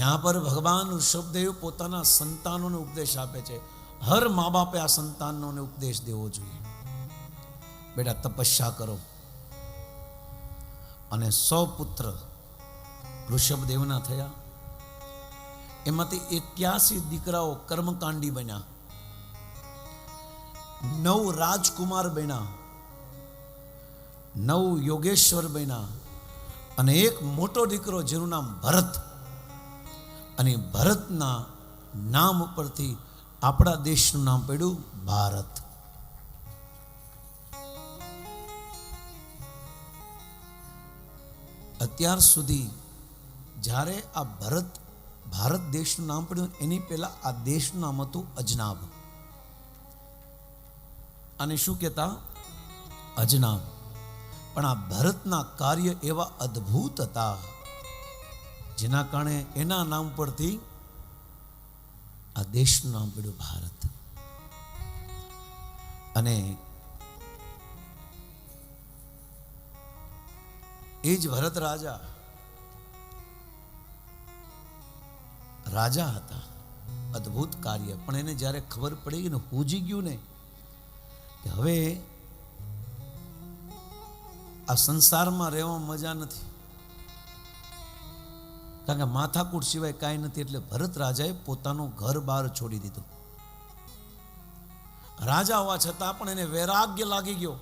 ત્યાં પર ભગવાન ઋષભદેવ પોતાના સંતાનોને ઉપદેશ આપે છે. હર મા બાપે આ સંતાનોને ઉપદેશ દેવો જોઈએ. બેટા, તપસ્યા કરો. અને સો પુત્ર ઋષભદેવના થયા. એમાંથી એક્યાસી દીકરાઓ કર્મકાંડી બન્યા. નવ રાજકુમાર બન્યા. નવ યોગેશ્વર બન્યા. અને એક મોટો દીકરો જેનું નામ ભરત. અને ભરતના નામ ઉપરથી આપણા દેશનું નામ પડ્યું ભારત. અત્યાર સુધી જ્યારે આ ભરત, ભારત દેશનું નામ પડ્યું, એની પહેલા આ દેશનું નામ હતું અજનાબ. અને શું કહેતા? અજનાબ. પણ આ ભરતના કાર્ય એવા અદ્ભુત હતા. જેના કારણે એના નામ પરથી આ દેશનું નામ પડ્યું ભારત. અને એ જ ભરત રાજા રાજા હતા. અદ્ભુત કાર્ય. પણ એને જ્યારે ખબર પડી ને પૂજી ગયું ને, કે હવે આ સંસારમાં રહેવામાં મજા નથી. કારણ કે માથાકૂટ સિવાય કાંઈ નથી એટલે ભરત રાજાએ પોતાનું ઘર બહાર છોડી દીધું. રાજા હોવા છતાં પણ એને વૈરાગ્ય લાગી ગયો.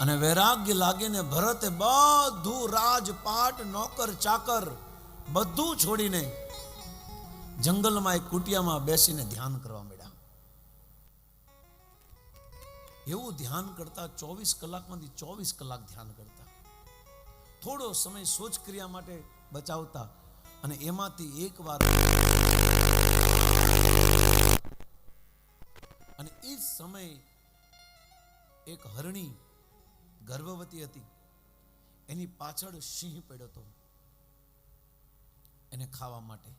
અને વૈરાગ્ય લાગીને ભરતે બધું રાજપાટ, નોકર, ચાકર બધું છોડીને જંગલમાં એક કુટિયામાં બેસીને ધ્યાન કરવા માંડ્યા. એવું ધ્યાન કરતા ચોવીસ કલાકમાંથી ચોવીસ કલાક ધ્યાન કરતા. થોડો સમય સોચ ક્રિયા માટે બચાવતા અને એમાંથી એક વાર અને એ જ સમય એક હરણી ગર્ભવતી હતી. એની પાછળ સિંહ પડ્યો હતો એને ખાવા માટે.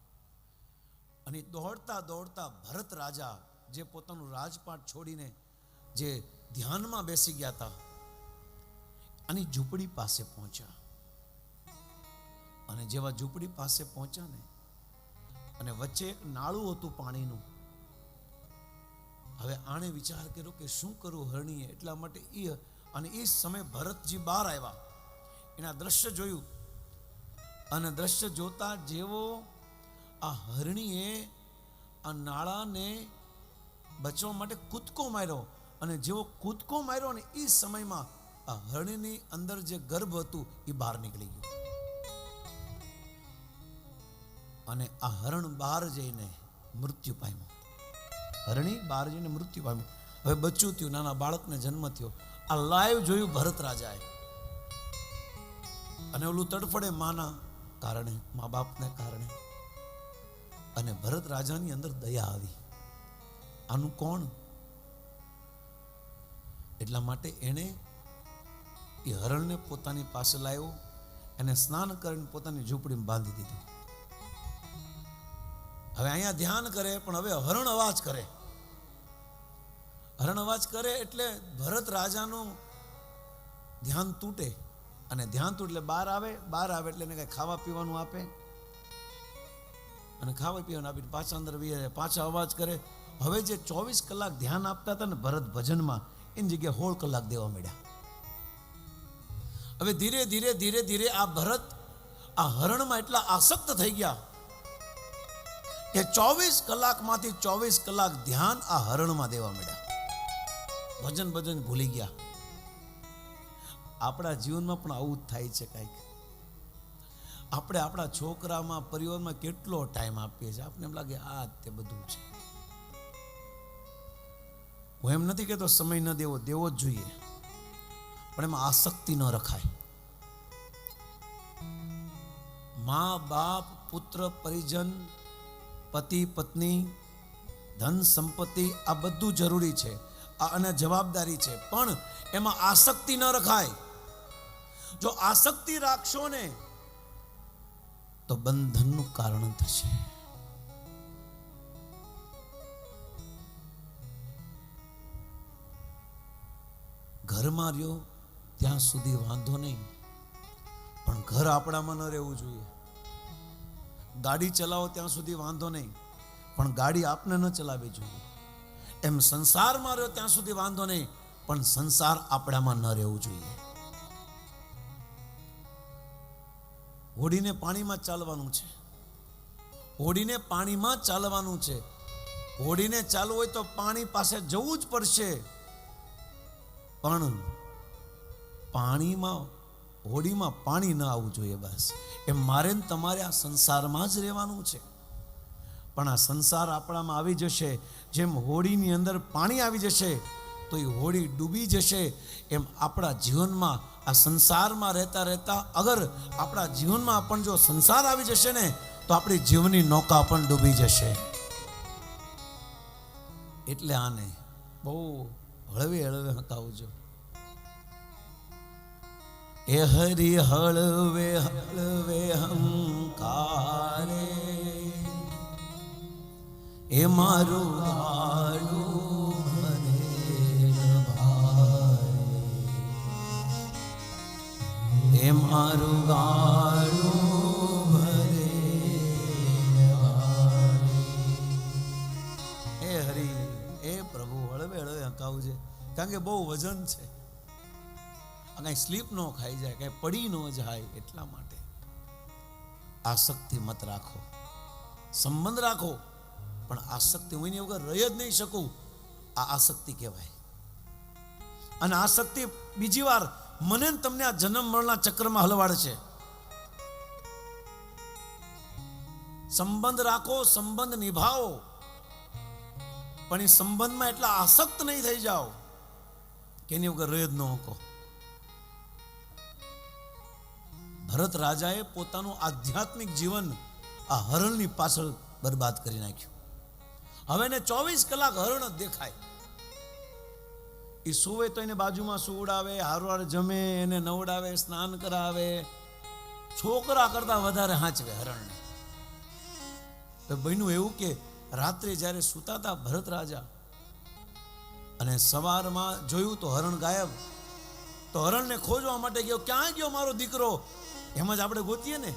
અને દોડતા દોડતા ભરત રાજા જે પોતાનું રાજપાટ છોડીને જે ધ્યાનમાં બેસી ગયા હતા, આની ઝૂંપડી પાસે પહોંચ્યા. અને જેવા ઝૂંપડી પાસે પહોંચ્યા ને, અને વચ્ચે એક નાળું હતું પાણીનું, હવે આણે વિચાર કર્યો કે શું કરું હરણીએ? એટલા માટે એ અને એ સમયે ભરતજી બહાર આવ્યા. એના દ્રશ્ય જોયું. અને દ્રશ્ય જોતા જેવો આ હરણીએ આ નાળાને બચવા માટે કૂદકો માર્યો. અને જેવો કૂદકો માર્યો ને એ સમયમાં આ હરણીની અંદર જે ગર્ભ હતું એ બહાર નીકળી ગયું. અને આ હરણ બહાર જઈને મૃત્યુ પામ્યું. હરણી બહાર જઈને મૃત્યુ પામ્યું. હવે બચ્ચું થયું, નાના બાળકને જન્મ થયો. આ લાઈવ જોયું ભરત રાજાએ. અને ઓલું તડફડે માના કારણે, મા બાપને કારણે. અને ભરત રાજાની અંદર દયા આવી. આનું કોણ? એટલા માટે એણે એ હરણને પોતાની પાસે લાવ્યો એને સ્નાન કરીને પોતાની ઝૂંપડીમાં બાંધી દીધું. હવે અહીંયા ધ્યાન કરે, પણ હવે હરણ અવાજ કરે. હરણ અવાજ કરે એટલે ભરત રાજાનું ધ્યાન તૂટે. અને ધ્યાન તૂટે એટલે બહાર આવે બહાર આવે એટલે એને કાંઈ ખાવા પીવાનું આપે. અને ખાવા પીવાનું આપીને પાછા અંદર જાય પાછા અવાજ કરે. હવે જે ચોવીસ કલાક ધ્યાન આપતા હતા ને ભરત ભજનમાં, એની જગ્યાએ સોળ કલાક દેવા મળ્યા હવે ધીરે ધીરે ધીરે ધીરે આ ભરત આ હરણમાં એટલા આસક્ત થઈ ગયા કે ચોવીસ કલાકમાંથી ચોવીસ કલાક ધ્યાન આ હરણમાં દેવા મળ્યા ભજન ભજન ભૂલી ગયા. આપણા જીવનમાં પણ આવું જ થાય છે કાંઈક. આપણે આપણા છોકરામાં, પરિવારમાં કેટલો ટાઈમ આપીએ છીએ. આપણે એમ લાગે આ તે બધું છે. હું એમ નથી કહેતો સમય ન દેવો દેવો જ જોઈએ. પણ એમાં આસક્તિ ન રખાય. મા બાપ, પુત્ર, પરિજન પતિ, પત્ની, ધન, સંપત્તિ, આ બધું જરૂરી છે. અને જવાબદારી છે. પણ એમાં આસક્તિ ન રખાય. જો આસક્તિ રાખશો ને, તો બંધનનું કારણ થશે. ઘરમાં રહ્યો ત્યાં સુધી વાંધો નહીં. પણ ઘર આપણામાં ન રહેવું જોઈએ. ગાડી ચલાવો ત્યાં સુધી વાંધો નહીં. પણ ગાડી આપને ન ચલાવવી જોઈએ. એમ સંસારમાં રહ્યો ત્યાં સુધી વાંધો નહીં, પણ સંસાર આપણામાં ન રહેવું જોઈએ. હોડીને પાણીમાં ચાલવાનું છે. હોડીને પાણીમાં ચાલવાનું છે. હોડીને ચાલવું હોય તો પાણી પાસે જવું જ પડશે. પણ પાણીમાં હોડીમાં પાણી ન આવવું જોઈએ બસ. એમ મારે ને તમારે આ સંસારમાં જ રહેવાનું છે. પણ આ સંસાર આપણામાં આવી જશે, જેમ હોડીની અંદર પાણી આવી જશે, તો એ હોડી ડૂબી જશે. એમ આપણા જીવનમાં આ સંસારમાં રહેતા રહેતા અગર આપણા જીવનમાં પણ જો સંસાર આવી જશે ને, તો આપણી જીવની નૌકા પણ ડૂબી જશે. એટલે આને બહુ હળવે હળવે હકાવજો. એ હરી હળવે હળવે હંકારે. એ મારું ગાડું ભરેલ એ મારું ગાડું ભરેલ એ હરી, એ પ્રભુ હળવે હળવે હંકાવું છે. કારણ કે બહુ વજન છે. કાંઈ સ્લીપ ન ખાઈ જાય, કાંઈ પડી ન જાય એટલા માટે આસક્તિ મત રાખો, સંબંધ રાખો, પણ આસક્તિ હું એની વગર રહી જ નહીં શકું. આ આસક્તિ કહેવાય. અને આસક્તિ બીજી વાર મને તમને આ જન્મ મરણના ચક્રમાં હલવાડે છે. સંબંધ રાખો, સંબંધ નિભાવો, પણ એ સંબંધમાં એટલા આસક્ત નહીં થઈ જાઓ કે એની વગર રહી જ ન શકો. ભરત રાજાએ પોતાનું આધ્યાત્મિક જીવન આ હરણની પાછળ બરબાદ કરી નાખ્યું. હવે એને ચોવીસ કલાક હરણ જ દેખાય. એ સુવે તો એને બાજુમાં સુવડાવે, હારવાર જમે, એને નવડાવે, સ્નાન કરાવે. છોકરા કરતા વધારે હાંચવે હરણને. તો બન્યું એવું કે રાત્રે જ્યારે સૂતા હતા ભરત રાજા અને સવારમાં જોયું તો હરણ ગાયબ, તો હરણને ખોજવા માટે ગયો, ક્યાં ગયો મારો દીકરો? એમ જ આપણે ગોતીએ ને.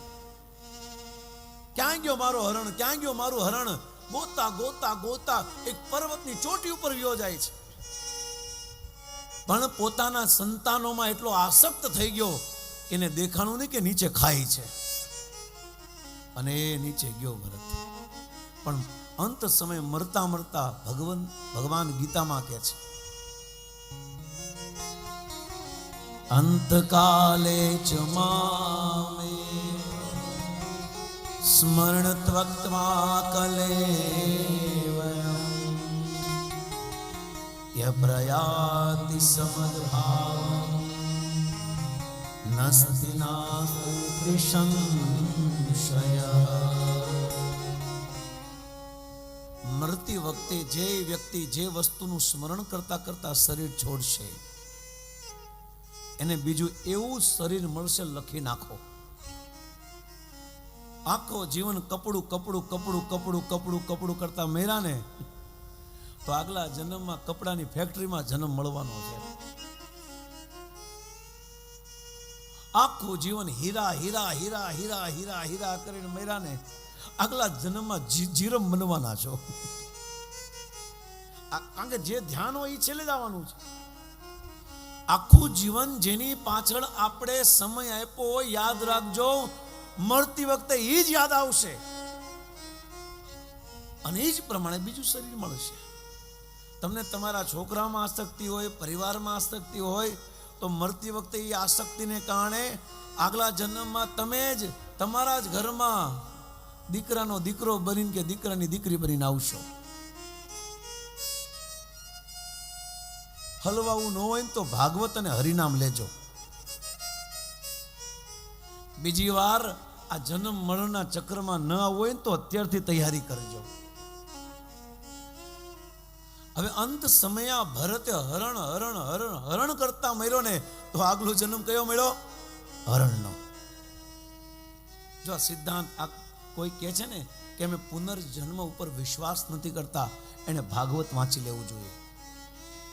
ક્યાં ગયો મારો હરણ? ક્યાં ગયો મારું હરણ? ગોતા ગોતા ગોતા એક પર્વતની ચોટી ઉપર વ્યો છે. પણ પોતાના સંતાનોમાં એટલો આસક્ત થઈ ગયો એને દેખાણું નહીં કે નીચે ખાય છે. અને એ નીચે ગયો ભરત. પણ અંત સમય મરતા મરતા ભગવાન ભગવાન ગીતામાં કહે છે અંતકાલે ચ મામે સ્મરણ ત્વક્ત્વા કલેવરમ ય પ્રયાતિ સમદ્ભાવ નસ્તિ નાસ્તિ સંશય વખતે જે વ્યક્તિ જે વસ્તુનું સ્મરણ કરતા કરતા શરીર છોડશે એને બીજું એવું શરીર મળશે લખી નાખો. આખો જીવન કપડું કપડું કપડું કપડું કપડું કપડું કરતા મેરાને તો આગલા જન્મમાં કપડાની ફેક્ટરીમાં જન્મ મળવાનો છે. આખું જીવન હીરા હીરા હીરા હીરા હીરા હીરા કરીને મેરાને આગલા જન્મમાં જીરમ બનવાના છો. કારણ કે જે ધ્યાન હોય એ છેલ્લે જ આવવાનું છે. આખું જીવન જેની પાછળ આપણે સમય આપ્યો યાદ રાખજો. મળતી વખતે એ જ યાદ આવશે. અને એ જ પ્રમાણે બીજું શરીર મળશે. તમને તમારા છોકરામાં આસક્તિ હોય, પરિવારમાં આસક્તિ હોય, તો મરતી વખતે એ આસક્તિને કારણે આગલા જન્મમાં તમે જ તમારા જ ઘરમાં દીકરાનો દીકરો બનીને કે દીકરાની દીકરી બનીને આવશો. હલવાવું ન હોય તો ભાગવત અને હરિનામ લેજો. બીજી વાર આ જન્મ મરણના ચક્રમાં ન આવવું હોય ને તો અત્યારથી તૈયારી કરજો. હવે અંત સમયા ભરતે હરણ હરણ હરણ હરણ કરતા મળ્યો ને તો આગલો જન્મ કયો મળ્યો હરણનો. જો આ સિદ્ધાંત આ કોઈ કહે છે ને કે અમે પુનર્જન્મ ઉપર વિશ્વાસ નથી કરતા, એને ભાગવત વાંચી લેવું જોઈએ.